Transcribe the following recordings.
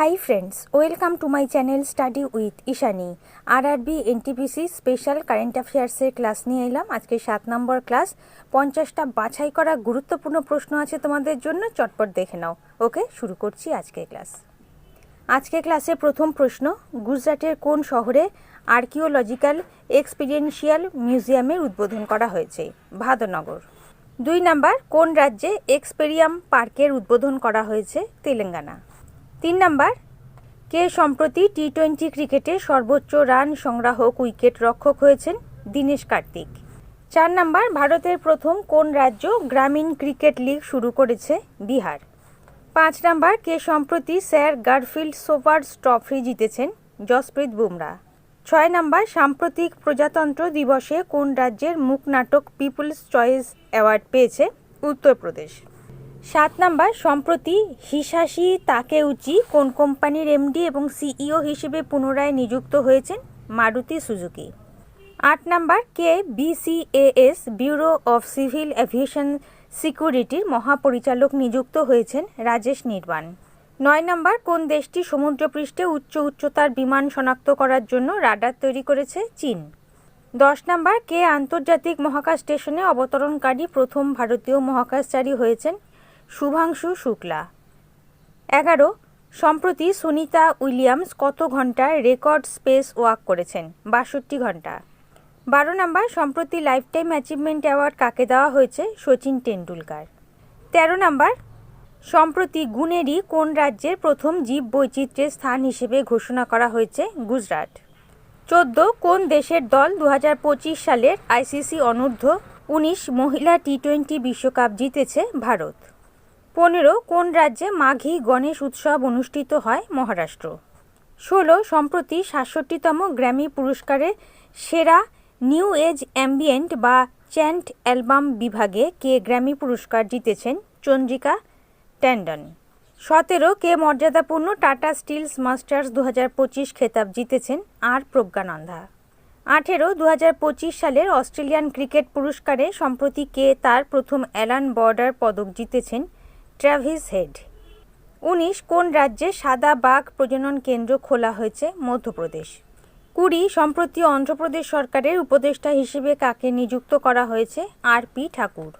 Hi friends welcome to my channel study with Ishani RRB NTPC special current অ্যাফেয়ার্সের class নিয়ে এলাম। আজকে সাত নম্বর class পঞ্চাশটা বাছাই করা গুরুত্বপূর্ণ প্রশ্ন আছে তোমাদের জন্য। চটপট দেখে নাও। ওকে শুরু করছি আজকে ক্লাস আজকে ক্লাসে প্রথম প্রশ্ন, গুজরাটের কোন শহরে আর্কিওলজিক্যাল এক্সপিরিয়েন্সিয়াল মিউজিয়ামের উদ্বোধন করা হয়েছে? ভাদনগর। দুই নাম্বার, কোন রাজ্যে এক্সপেরিয়াম পার্কের উদ্বোধন করা হয়েছে? তেলেঙ্গানা। তিন নাম্বার, কে সম্প্রতি টি টোয়েন্টি ক্রিকেটে সর্বোচ্চ রান সংগ্রাহক, উইকেট রক্ষক হয়েছেন দীনেশ কার্তিক। চার নাম্বার, ভারতের প্রথম কোন রাজ্য গ্রামীণ ক্রিকেট লিগ শুরু করেছে বিহার? পাঁচ নাম্বার, কে সম্প্রতি স্যার গারফিল্ড সোভার্স ট্রফি জিতেছেন জসপ্রীত বুমরা? ছয় নাম্বার, সাম্প্রতিক প্রজাতন্ত্র দিবসে কোন রাজ্যের মুখ নাটক পিপলস চয়েস অ্যাওয়ার্ড পেয়েছে উত্তরপ্রদেশ? সাত নাম্বার, সম্প্রতি হিসাশি তাকেউচি কোন কোম্পানির এমডি এবং সিইও হিসেবে পুনরায় নিযুক্ত হয়েছেন? মারুতি সুজুকি। আট number, K BCAS bureau of civil aviation সিকিউরিটির মহাপরিচালক নিযুক্ত হয়েছেন রাজেশ নির্বাণ। নয় নম্বর, কোন দেশটি সমুদ্রপৃষ্ঠে উচ্চ উচ্চতার বিমান শনাক্ত করার জন্য রাডার তৈরি করেছে? চীন। দশ নম্বর, কে আন্তর্জাতিক মহাকাশ স্টেশনে অবতরণকারী প্রথম ভারতীয় মহাকাশচারী হয়েছেন? শুভাংশু শুক্লা। এগারো, সম্প্রতি সুনিতা উইলিয়ামস কত ঘণ্টার রেকর্ড স্পেস ওয়াক করেছেন? বাষট্টি ঘণ্টা বারো নম্বর, সম্প্রতি লাইফটাইম অ্যাচিভমেন্ট অ্যাওয়ার্ড কাকে দেওয়া হয়েছে? সচিন টেন্ডুলকার তেরো নম্বর, সম্প্রতি গুনেরই কোন রাজ্যের প্রথম জীব বৈচিত্র্যের স্থান হিসেবে ঘোষণা করা হয়েছে? গুজরাট। চোদ্দ, কোন দেশের দল দু হাজার পঁচিশ সালের আইসিসি অনূর্ধ্ব উনিশ মহিলা টি টোয়েন্টি বিশ্বকাপ জিতেছে ভারত? পনেরো, কোন রাজ্যে মাঘী গণেশ উৎসব অনুষ্ঠিত হয় মহারাষ্ট্র? ষোলো, সম্প্রতি সাতষট্টিতম গ্র্যামি পুরস্কারে সেরা নিউ এজ অ্যাম্বিয়েন্ট বা চ্যান্ট অ্যালবাম বিভাগে কে গ্র্যামি পুরস্কার জিতেছেন চন্দ্রিকা ট্যান্ডন সতেরো, কে মর্যাদাপূর্ণ টাটা স্টিলস মাস্টার্স দু হাজার পঁচিশ খেতাব জিতেছেন আর প্রজ্ঞানন্দা? আঠেরো দু হাজার পঁচিশ সালের অস্ট্রেলিয়ান ক্রিকেট পুরস্কারে সম্প্রতি কে তার প্রথম অ্যালান বর্ডার পদক জিতেছেন ট্র্যাভিস হেড। উনিশ, কোন রাজ্যে সাদা বাঘ প্রজনন কেন্দ্র খোলা হয়েছে? মধ্যপ্রদেশ। কুড়ি, সম্প্রতি অন্ধ্রপ্রদেশ সরকারের উপদেষ্টা হিসেবে কাকে নিযুক্ত করা হয়েছে? R P Thakur.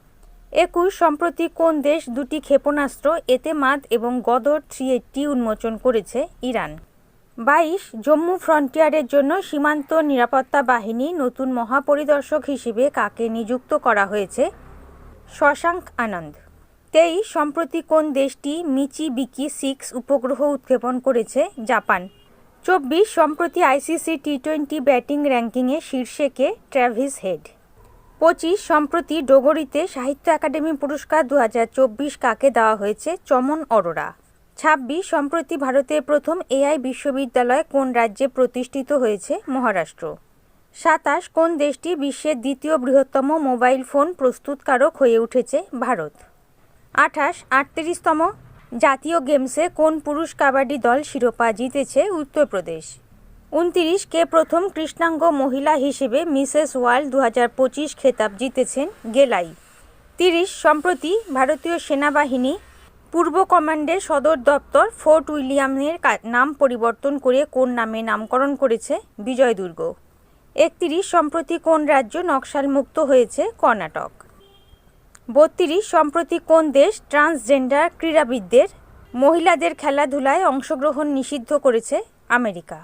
একুশ, সম্প্রতি কোন দেশ দুটি ক্ষেপণাস্ত্র এতেমাদ এবং গদর থ্রি এইটটি উন্মোচন করেছে? ইরান। বাইশ, জম্মু ফ্রন্টিয়ারের জন্য সীমান্ত নিরাপত্তা বাহিনী নতুন মহাপরিদর্শক হিসেবে কাকে নিযুক্ত করা হয়েছে? শশাঙ্ক আনন্দ। তেইশ সম্প্রতি কোন দেশটি মিচি বিকি সিক্স উপগ্রহ উৎক্ষেপণ করেছে? জাপান। চব্বিশ, সম্প্রতি আইসিসি টি টোয়েন্টি ব্যাটিং র্যাঙ্কিংয়ে শীর্ষে কে ট্র্যাভিস হেড। পঁচিশ, সম্প্রতি ডোগরিতে সাহিত্য একাডেমি পুরস্কার দু হাজার চব্বিশ কাকে দেওয়া হয়েছে? চমন অরোরা। ছাব্বিশ, সম্প্রতি ভারতের প্রথম এআই বিশ্ববিদ্যালয় কোন রাজ্যে প্রতিষ্ঠিত হয়েছে? মহারাষ্ট্র। সাতাশ, কোন দেশটি বিশ্বের দ্বিতীয় বৃহত্তম মোবাইল ফোন প্রস্তুতকারক হয়ে উঠেছে? ভারত। আঠাশ, আটত্রিশতম জাতীয় গেমসে কোন পুরুষ কাবাডি দল শিরোপা জিতেছে উত্তরপ্রদেশ? উনতিরিশ, কে প্রথম কৃষ্ণাঙ্গ মহিলা হিসেবে মিসেস ওয়ার্ল্ড দু হাজার পঁচিশ খেতাব জিতেছেন গেলাই? তিরিশ, সম্প্রতি ভারতীয় সেনাবাহিনী পূর্ব কমান্ডের সদর দপ্তর ফোর্ট উইলিয়ামের নাম পরিবর্তন করে কোন নামে নামকরণ করেছে বিজয় দুর্গ একত্রিশ, সম্প্রতি কোন রাজ্য নকশাল মুক্ত হয়েছে কর্ণাটক? বত্রিশ সম্প্রতি কোন দেশ ট্রান্সজেন্ডার ক্রীড়াবিদদের মহিলাদের খেলাধুলায় অংশগ্রহণ নিষিদ্ধ করেছে? আমেরিকা।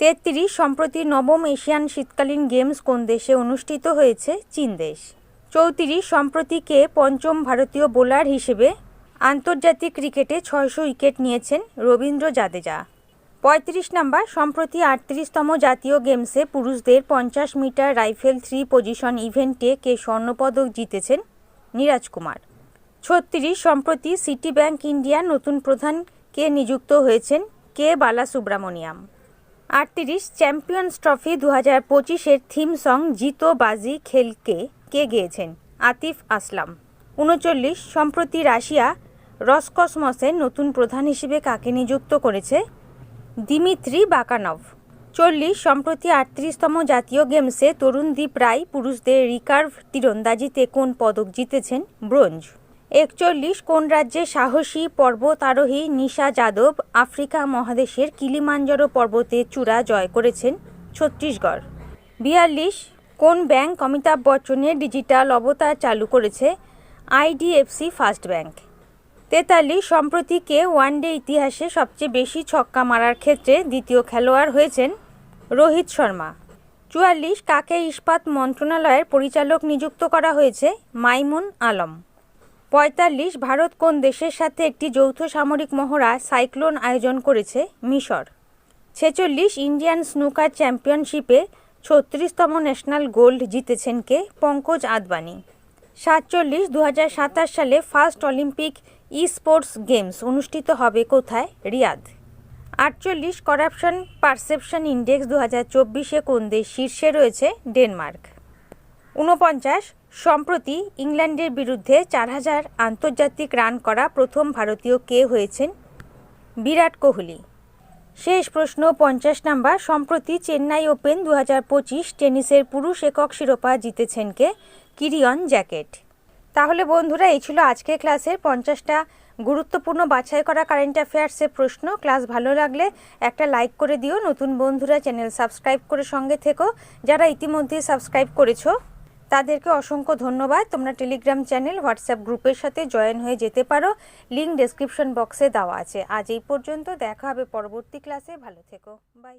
তেত্রিশ সম্প্রতি নবম এশিয়ান শীতকালীন গেমস কোন দেশে অনুষ্ঠিত হয়েছে? চীন দেশ। চৌত্রিশ সম্প্রতি কে পঞ্চম ভারতীয় বোলার হিসেবে আন্তর্জাতিক ক্রিকেটে ছয়শো উইকেট নিয়েছেন রবীন্দ্র জাদেজা? পঁয়ত্রিশ নম্বর সম্প্রতি আটত্রিশতম জাতীয় গেমসে পুরুষদের পঞ্চাশ মিটার রাইফেল থ্রি পজিশন ইভেন্টে কে স্বর্ণপদক জিতেছেন? নীরাজ কুমার। ছত্রিশ, সম্প্রতি সিটি ব্যাংক ইন্ডিয়ার নতুন প্রধান কে নিযুক্ত হয়েছেন? কে বালা বালাসুব্রামণিয়াম আটত্রিশ, চ্যাম্পিয়ন্স ট্রফি দু হাজার পঁচিশের থিম সং জিতো বাজি খেলকে কে গেয়েছেন? আতিফ আসলাম। উনচল্লিশ, সম্প্রতি রাশিয়া রসকসমসের নতুন প্রধান হিসেবে কাকে নিযুক্ত করেছে? Dmitry Bakanov. চল্লিশ, সম্প্রতি আটত্রিশতম জাতীয় গেমসে তরুণদীপ রায় পুরুষদের রিকার্ভ তীরন্দাজিতে কোন পদক জিতেছেন? ব্রোঞ্জ। একচল্লিশ, কোন রাজ্যে সাহসী পর্বতারোহী নিশা যাদব আফ্রিকা মহাদেশের কিলিমাঞ্জারো পর্বতের চূড়া জয় করেছেন? ছত্তিশগড়। বিয়াল্লিশ, কোন ব্যাংক অমিতাভ বচ্চনের ডিজিটাল অবতার চালু করেছে? IDFC, first bank. তেতাল্লিশ সম্প্রতি কে ওয়ানডে ইতিহাসে সবচেয়ে বেশি ছক্কা মারার ক্ষেত্রে দ্বিতীয় খেলোয়াড় হয়েছেন রোহিত শর্মা। চুয়াল্লিশ কাকে ইস্পাত মন্ত্রণালয়ের পরিচালক নিযুক্ত করা হয়েছে? মাইমুন আলম। পঁয়তাল্লিশ ভারত কোন দেশের সাথে একটি যৌথ সামরিক মহড়া সাইক্লোন আয়োজন করেছে? মিশর। ছেচল্লিশ ইন্ডিয়ান স্নুকার চ্যাম্পিয়নশিপে ছত্রিশতম ন্যাশনাল গোল্ড জিতেছেন কে? পঙ্কজ আদবানি। সাতচল্লিশ দু সালে ফার্স্ট অলিম্পিক ই স্পোর্টস গেমস অনুষ্ঠিত হবে কোথায়? রিয়াদ। আটচল্লিশ করাপশন পারসেপশন ইন্ডেক্স দু হাজার চব্বিশে কোন দেশ শীর্ষে রয়েছে? ডেনমার্ক। ঊনপঞ্চাশ সম্প্রতি ইংল্যান্ডের বিরুদ্ধে চার হাজার আন্তর্জাতিক রান করা প্রথম ভারতীয় কে হয়েছেন? বিরাট কোহলি। শেষ প্রশ্ন, পঞ্চাশ নাম্বার, সম্প্রতি চেন্নাই ওপেন দু হাজার পঁচিশ টেনিসের পুরুষ একক শিরোপা জিতেছেন কে? কিরিয়ন জ্যাকেট। তাহলে বন্ধুরা, এই ছিল আজকের ক্লাসের পঞ্চাশটা গুরুত্বপূর্ণ বাছাই করা কারেন্ট অ্যাফেয়ার্সের প্রশ্ন। ক্লাস ভালো লাগলে একটা লাইক করে দিও। নতুন বন্ধুরা চ্যানেল সাবস্ক্রাইব করে সঙ্গে থেকো। যারা ইতিমধ্যে সাবস্ক্রাইব করেছ, তাদেরকে অসংখ্য ধন্যবাদ। তোমরা টেলিগ্রাম চ্যানেল হোয়াটসঅ্যাপ গ্রুপের সাথে জয়েন হয়ে যেতে পারো। লিঙ্ক ডেসক্রিপশন বক্সে দেওয়া আছে। আজ এই পর্যন্ত, দেখা হবে পরবর্তী ক্লাসে ভালো থেকো। বাই